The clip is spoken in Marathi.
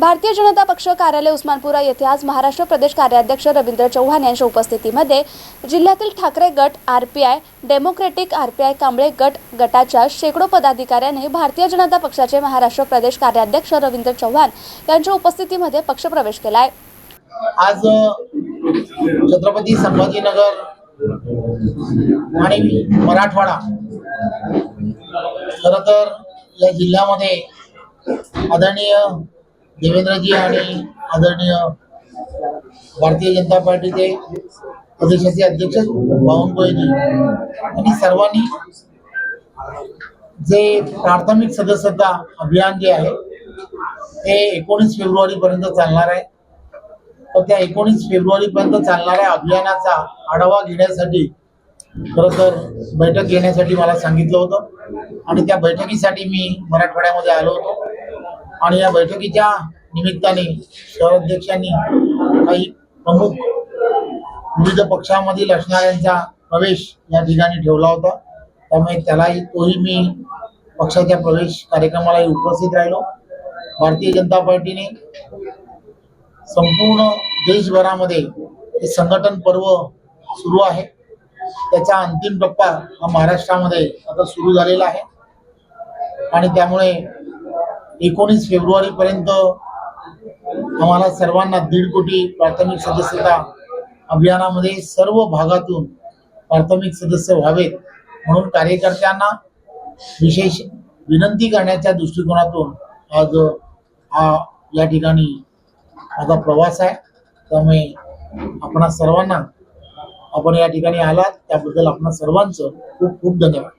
भारतीय जनता पक्ष कार्यालय उस्मानपुरा येथे आज महाराष्ट्र प्रदेश कार्याध्यक्ष रवींद्र चव्हाण यांच्या उपस्थितीमध्ये जिल्ह्यातील ठाकरे गट R P I democratic R P I Kamble गट गटाच्या शेकडो पदाधिकाऱ्यांनी भारतीय जनता पक्षाचे महाराष्ट्र प्रदेश कार्याध्यक्ष रवींद्र चव्हाण यांच्या उपस्थितीमध्ये पक्षप्रवेश केला आहे आज छत्रपती संभाजीनगर आणि मराठवाडा खर तर या जिल्ह्यामध्ये आदरणीय देवेंद्रजी आणि आदरणीय भारतीय जनता पार्टीचे प्रदेशाचे अध्यक्ष बावनकुळेजी आणि सर्वांनी जे प्राथमिक सदस्यता अभियान जे आहे ते एकोणीस फेब्रुवारी पर्यंत चालणार आहे. तर त्या एकोणीस फेब्रुवारी पर्यंत चालणाऱ्या अभियानाचा आढावा घेण्यासाठी खर तर बैठक घेण्यासाठी मला सांगितलं होतं. आणि त्या बैठकीसाठी मी मराठवाड्यामध्ये आलो होतो. आणि या बैठकीच्या निमित्ताने शहराध्यक्षांनी काही प्रमुख विविध पक्षामधील असणाऱ्यांचा प्रवेश या ठिकाणी ठेवला होता. त्यामुळे त्यालाही तोही मी पक्षाच्या प्रवेश कार्यक्रमालाही उपस्थित राहिलो. भारतीय जनता पार्टीने संपूर्ण देशभरामध्ये हे संघटन पर्व सुरू आहे. त्याचा अंतिम टप्पा हा महाराष्ट्रामध्ये आता सुरू झालेला आहे. आणि त्यामुळे एकोणीस फेब्रुवारी पर्यंत आम्हाला सर्वांना दीड कोटी प्राथमिक सदस्यता अभियानामध्ये सर्व भागातून प्राथमिक सदस्य व्हावेत म्हणून कार्यकर्त्यांना विशेष विनंती करण्याच्या दृष्टिकोनातून आज हा या ठिकाणी माझा प्रवास आहे. त्यामुळे आपण सर्वांना आपण या ठिकाणी आलात. त्याबद्दल आपण सर्वांचं खूप खूप धन्यवाद.